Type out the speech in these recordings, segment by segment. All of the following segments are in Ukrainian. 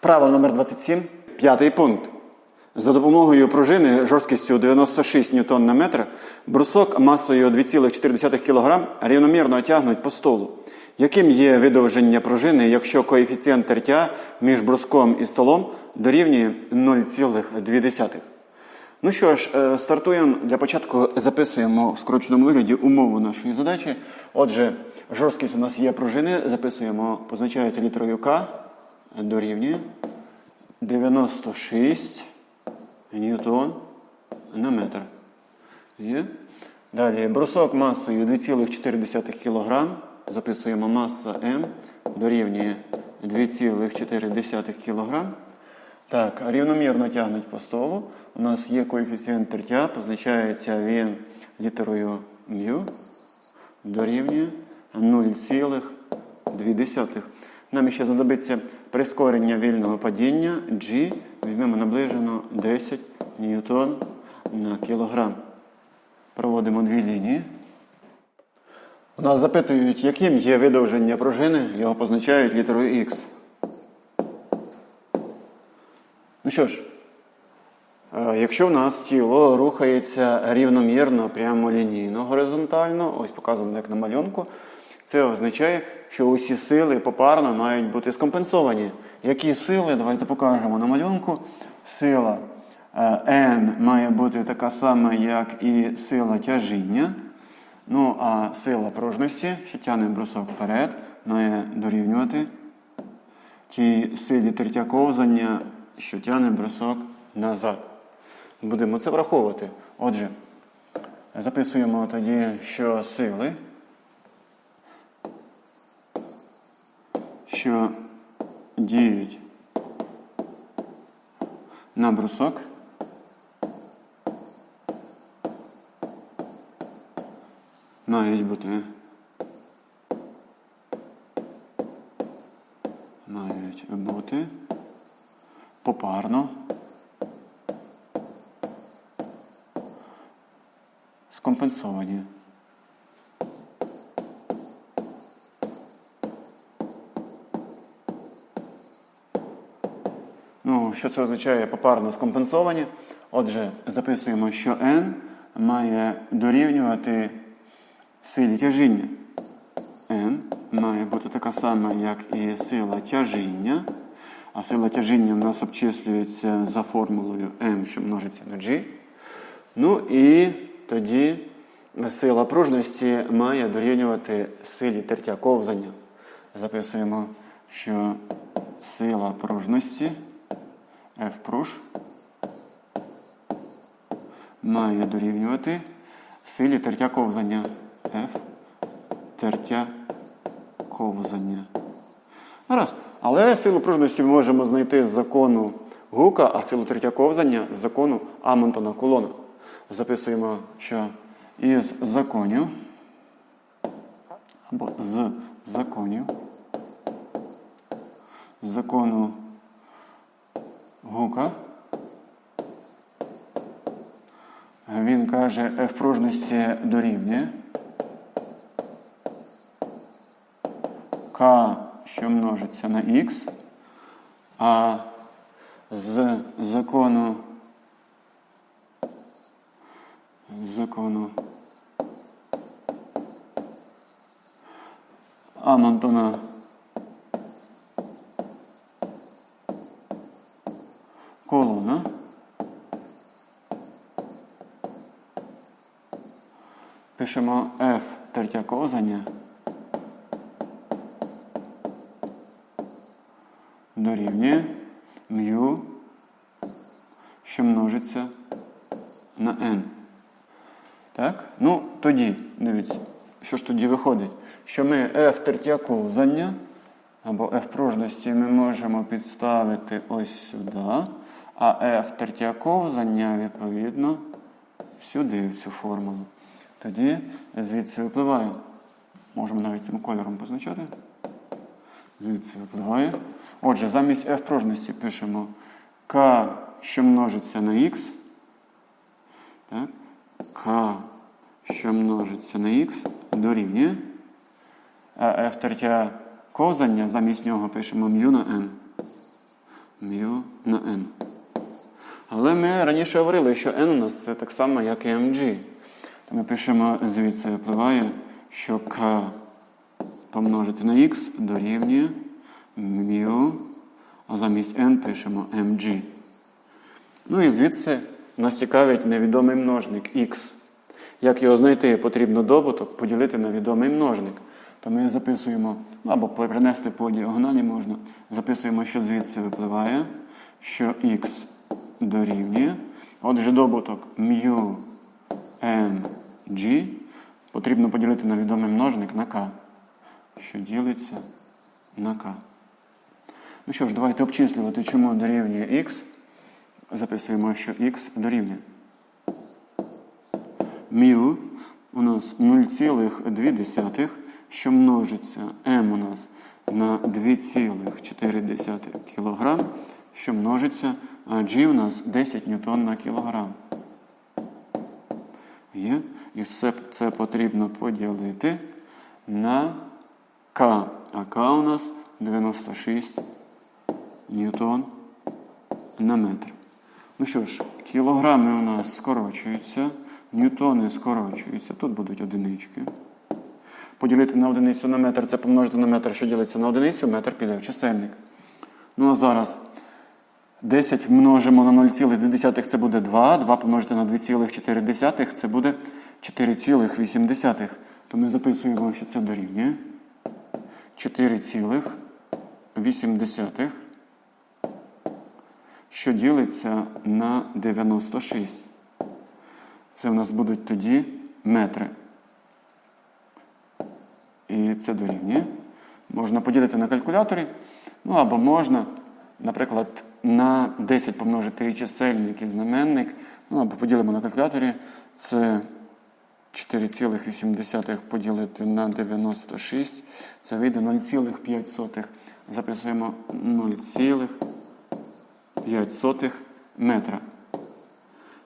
Вправа номер 27. П'ятий пункт. За допомогою пружини жорсткістю 96 ньютон на метр брусок масою 2,4 кг рівномірно тягнуть по столу. Яким є видовження пружини, якщо коефіцієнт тертя між бруском і столом дорівнює 0,2? Ну що ж, е, стартуємо. Для початку записуємо в скороченому вигляді умову нашої задачі. Отже, жорсткість у нас є пружини, записуємо, позначається літерою К, дорівнює 96 ньютон на метр. Є. Далі брусок масою 2,4 кг. Записуємо маса М дорівнює 2,4 кг. Так, рівномірно тягнуть по столу. У нас є коефіцієнт тертя, позначається він літерою μ, дорівнює 0,2. Нам ще знадобиться прискорення вільного падіння G, візьмемо наближено 10 ньютон на кілограм. Проводимо дві лінії. У нас запитують, яким є видовження пружини, його позначають літерою Х. Ну що ж, е, якщо в нас тіло рухається рівномірно, прямолінійно, горизонтально, ось показано як на малюнку, це означає, що усі сили попарно мають бути скомпенсовані. Які сили? Давайте покажемо на малюнку. Сила е, N має бути така сама, як і сила тяжіння. Ну, а сила пружності, що тягне брусок вперед, має дорівнювати тій силі тертя ковзання, що тягне брусок назад. Будемо це враховувати. Отже, записуємо тоді, що сили, що діють на брусок, мають бути. Мають бути попарно. Скомпенсовані. Ну, що це означає попарно скомпенсовані? Отже, записуємо, що n має дорівнювати силі тяжіння. N має бути така сама, як і сила тяжіння. А сила тяжіння в нас обчислюється за формулою m, що множиться на g. Ну і тоді сила пружності має дорівнювати силі тертя ковзання. Записуємо, що сила пружності F має дорівнювати силі тертя ковзання. F тертя ковзання. Гаразд. Але силу пружності ми можемо знайти з закону Гука, а силу тертя ковзання з закону Амонтона Кулона. Записуємо, що із законів або з законів закону Гука. Він каже, F пружності дорівнює К, що множиться на Х, а з закону з закону Амонтона колона пишемо F тертя ковзання дорівнює μ, що множиться на n. Так? Ну, тоді, дивіться, що ж тоді виходить? Що ми F тертя ковзання або F пружності ми можемо підставити ось сюди, а F тертя ковзання, відповідно, сюди, в цю формулу. Тоді звідси випливає. Можемо навіть цим кольором позначати. Звідси випливає. Отже, замість F пружності пишемо К, що множиться на Х. Так? К, що множиться на Х, дорівнює. А F тертя ковзання, замість нього пишемо μ на n. Мю на n. Але ми раніше говорили, що n у нас це так само, як і mg. То ми пишемо звідси випливає, що k помножити на x дорівнює μ, а замість n пишемо mg. Ну і звідси нас цікавить невідомий множник x. Як його знайти, потрібно добуток поділити на відомий множник. То ми записуємо, ну або перенести по діагоналі можна. Записуємо, що звідси випливає, що x дорівнює. Отже, добуток μ mg потрібно поділити на відомий множник на k, що ділиться на k. Ну що ж, давайте обчислювати, чому дорівнює x. Записуємо, що x дорівнює. Мю у нас 0,2, що множиться m у нас на 2,4 кг, що множиться, g у нас 10 ньютон на кілограм. Є. І все це потрібно поділити на К. А К у нас 96 ньютон на метр. Ну що ж, кілограми у нас скорочуються, ньютони скорочуються, тут будуть одинички. Поділити на одиницю на метр це помножити на метр, що ділиться на одиницю, метр піде в чисельник. Ну а зараз 10 множимо на 0,2 це буде 2, 2 помножити на 2,4 це буде 4,8. То ми записуємо, що це дорівнює 4,8, що ділиться на 96. Це у нас будуть тоді метри. І це дорівнює. Можна поділити на калькуляторі. Ну або можна, наприклад, на 10 помножити чисельник і знаменник. Ну або поділимо на калькуляторі. Це 4,8 поділити на 96. Це вийде 0,5. Записуємо 0,5 метра.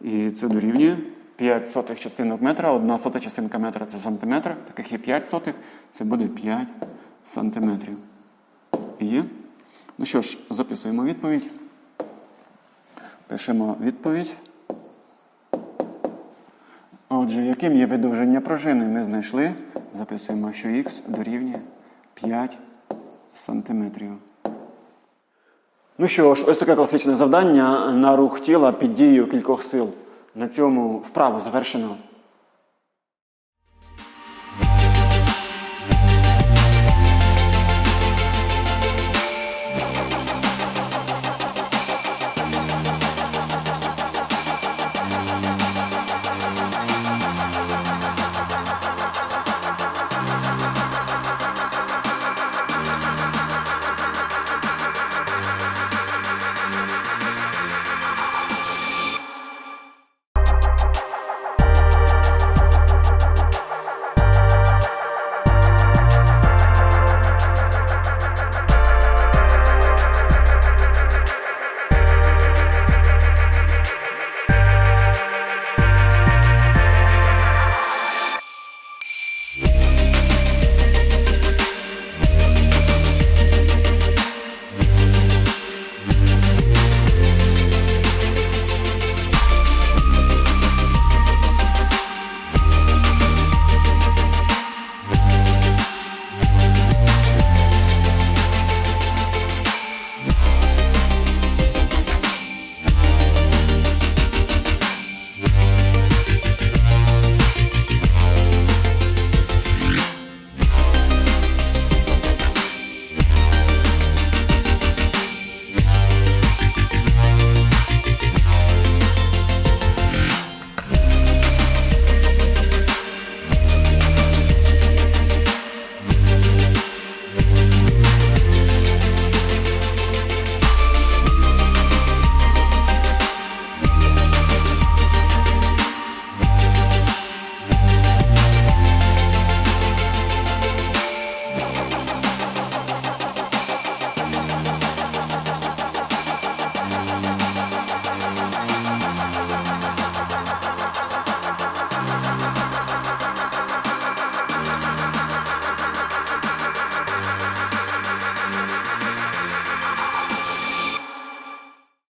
І це дорівнює 5 сотих частинок метра, одна сота частинка метра це сантиметр, таких є 5 сотих, це буде 5 сантиметрів. Є? Ну що ж, записуємо відповідь. Пишемо відповідь. Отже, яким є видовження пружини, ми знайшли. Записуємо, що х дорівнює 5 сантиметрів. Ну що ж, ось таке класичне завдання на рух тіла під дією кількох сил. На цьому вправу завершено.